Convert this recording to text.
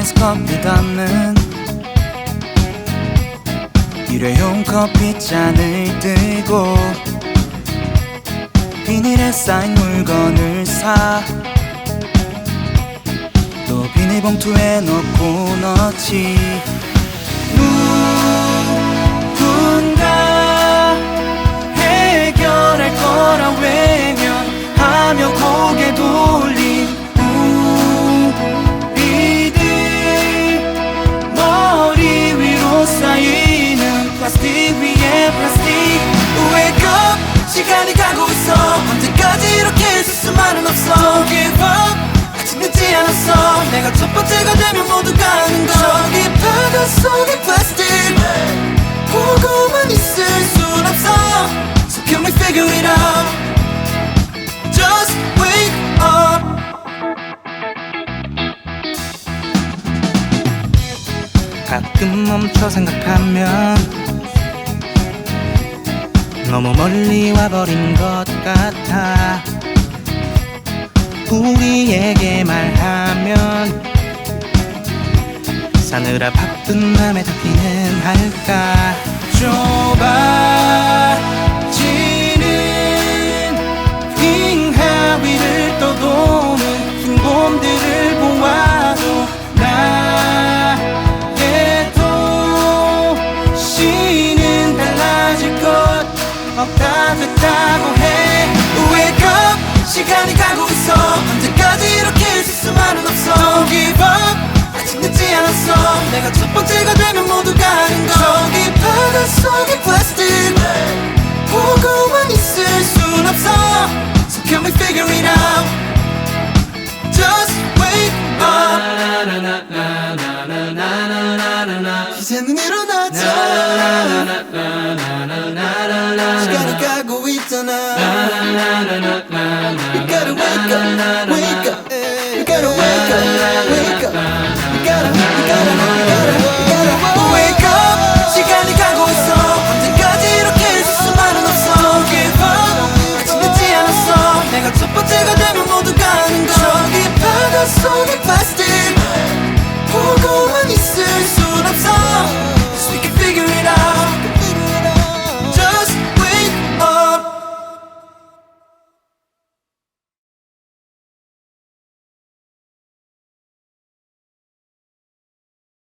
커피 담는 일회용 커피잔을 들고 비닐에 쌓인 물건을 사. 또 비닐봉투에 넣고 넣지. 누군가 해결할 거라 외면하며 고개 돌 Don't give up. 아직 늦지 않았어. 내가 첫 번째가 되면 모두가 아는 거. 저기 바다 속의 플라스틱 보고만 있을 순 없어. So can we figure it out. Just wake up. 가끔 멈춰 생각하면 너무 멀리 와버린 것 같아 우리에게 말하면 사느라 바쁜 맘에 닿기는 할까? 좁아지는 빙 하위를 떠도는 긴 곰들을 보아도 나의 도시는 달라질 것 없다 됐다고 해. Wake 시간이 가고 있어 We figure it out Just wake up 이제는 일어나자 시간이 가고 있잖아 You gotta wake up